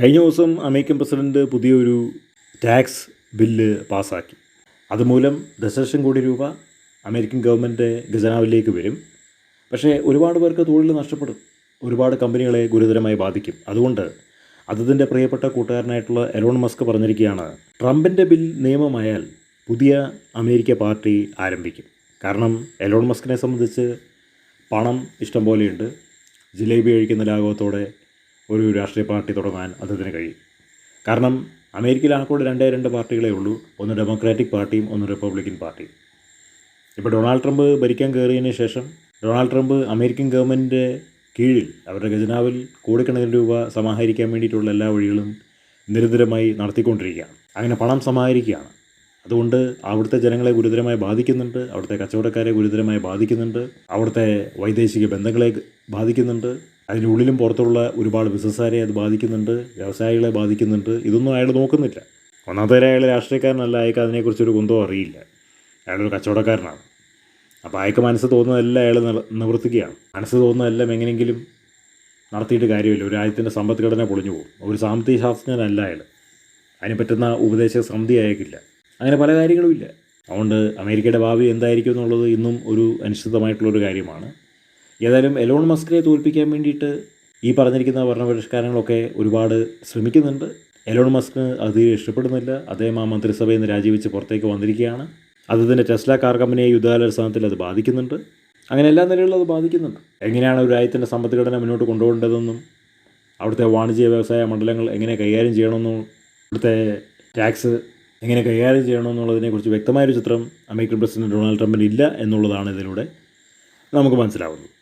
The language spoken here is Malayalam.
കഴിഞ്ഞ ദിവസം അമേരിക്കൻ പ്രസിഡന്റ് പുതിയൊരു ടാക്സ് ബില്ല് പാസ്സാക്കി. അതുമൂലം ദശലക്ഷം കോടി രൂപ അമേരിക്കൻ ഗവൺമെന്റ് ഖജനാവിലേക്ക് വരും. പക്ഷേ ഒരുപാട് പേർക്ക് തൊഴിൽ നഷ്ടപ്പെടും. ഒരുപാട് കമ്പനികളെ ഗുരുതരമായി ബാധിക്കും. അതുകൊണ്ട് അതതിന്റെ പ്രിയപ്പെട്ട കൂട്ടുകാരനായിട്ടുള്ള എലോൺ മസ്ക് പറഞ്ഞിരിക്കുകയാണ് ട്രംപിന്റെ ബിൽ നിയമമായാൽ പുതിയ അമേരിക്ക പാർട്ടി ആരംഭിക്കും. കാരണം എലോൺ മസ്കിനെ സംബന്ധിച്ച് പണം ഇഷ്ടം പോലെയുണ്ട് ജിലേബി കഴിക്കുന്ന ലാഘവത്തോടെ ഒരു രാഷ്ട്രീയ പാർട്ടി തുടങ്ങാൻ അദ്ദേഹത്തിന് കഴിയും. കാരണം അമേരിക്കയിൽ ആകെക്കൂടെ രണ്ടേ രണ്ട് പാർട്ടികളേ ഉള്ളൂ. ഒന്ന് ഡെമോക്രാറ്റിക് പാർട്ടിയും ഒന്ന് റിപ്പബ്ലിക്കൻ പാർട്ടിയും. ഇപ്പോൾ ഡൊണാൾഡ് ട്രംപ് ഭരിക്കാൻ കയറിയതിന് ശേഷം ഡൊണാൾഡ് ട്രംപ് അമേരിക്കൻ ഗവൺമെന്റിന്റെ കീഴിൽ അവരുടെ ഖജനാവിൽ കോടിക്കണക്കിന് രൂപ സമാഹരിക്കാൻ വേണ്ടിയിട്ടുള്ള എല്ലാ വഴികളും നിരന്തരമായി നടത്തിക്കൊണ്ടിരിക്കുകയാണ്. അങ്ങനെ പണം സമാഹരിക്കുകയാണ്. അതുകൊണ്ട് അവിടുത്തെ ജനങ്ങളെ ഗുരുതരമായി ബാധിക്കുന്നുണ്ട് അവിടുത്തെ കച്ചവടക്കാരെ ഗുരുതരമായി ബാധിക്കുന്നുണ്ട് അവിടുത്തെ വൈദേശിക ബന്ധങ്ങളെ ബാധിക്കുന്നുണ്ട്. അതിനുള്ളിലും പുറത്തുള്ള ഒരുപാട് ബിസിനസ്സുകാരെ അത് ബാധിക്കുന്നുണ്ട് വ്യവസായികളെ ബാധിക്കുന്നുണ്ട്. ഇതൊന്നും അയാൾ നോക്കുന്നില്ല. ഒന്നാമത്തെ അയാൾ രാഷ്ട്രീയക്കാരനല്ല. അയാൾക്ക് അതിനെക്കുറിച്ചൊരു കുന്തവും അറിയില്ല. അയാളൊരു കച്ചവടക്കാരനാണ്. അപ്പോൾ അയാൾക്ക് മനസ്സ് തോന്നുന്നതെല്ലാം അയാൾ നിവ- നിവർത്തിക്കുകയാണ് മനസ്സ് തോന്നുന്നതെല്ലാം എങ്ങനെയെങ്കിലും നടത്തിയിട്ട് കാര്യമില്ല. ഒരു രാജ്യത്തിന്റെ സമ്പദ്ഘടന പൊളിഞ്ഞു പോകും. ഒരു സാമ്പത്തിക ശാസ്ത്രജ്ഞനല്ല അയാൾ. അതിന് പറ്റുന്ന ഉപദേശ സമിതി അയക്കില്ല അങ്ങനെ പല കാര്യങ്ങളുമില്ല അതുകൊണ്ട് അമേരിക്കയുടെ ഭാവി എന്തായിരിക്കും എന്നുള്ളത് ഇന്നും ഒരു അനിശ്ചിതമായിട്ടുള്ളൊരു കാര്യമാണ്. ഏതായാലും എലോൺ മസ്കിനെ തോൽപ്പിക്കാൻ വേണ്ടിയിട്ട് ഈ പറഞ്ഞിരിക്കുന്ന ഭരണപരിഷ്കാരങ്ങളൊക്കെ ഒരുപാട് ശ്രമിക്കുന്നുണ്ട്. എലോൺ മസ്കിന് അത് ഇഷ്ടപ്പെടുന്നില്ല. അദ്ദേഹം ആ മന്ത്രിസഭയിൽ നിന്ന് രാജിവെച്ച് പുറത്തേക്ക് വന്നിരിക്കുകയാണ്. അത് തന്നെ ടെസ്ല കാർ കമ്പനിയെ യുദ്ധകാലാടിസ്ഥാനത്തിൽ അത് ബാധിക്കുന്നുണ്ട്. അങ്ങനെ എല്ലാ നിലകളിലും അത് ബാധിക്കുന്നുണ്ട്. എങ്ങനെയാണ് ഒരു രാജ്യത്തിന്റെ സമ്പദ്ഘടന മുന്നോട്ട് കൊണ്ടുപോകേണ്ടതെന്നും അവിടുത്തെ വാണിജ്യ വ്യവസായ മണ്ഡലങ്ങൾ എങ്ങനെ കൈകാര്യം ചെയ്യണമെന്നും ഇവിടുത്തെ ടാക്സ് എങ്ങനെ കൈകാര്യം ചെയ്യണമെന്നുള്ളതിനെക്കുറിച്ച് വ്യക്തമായൊരു ചിത്രം അമേരിക്കൻ പ്രസിഡന്റ് ഡൊണാൾഡ് ട്രംപിന് ഇല്ല എന്നുള്ളതാണ് ഇതിലൂടെ നമുക്ക് മനസ്സിലാവുന്നത്.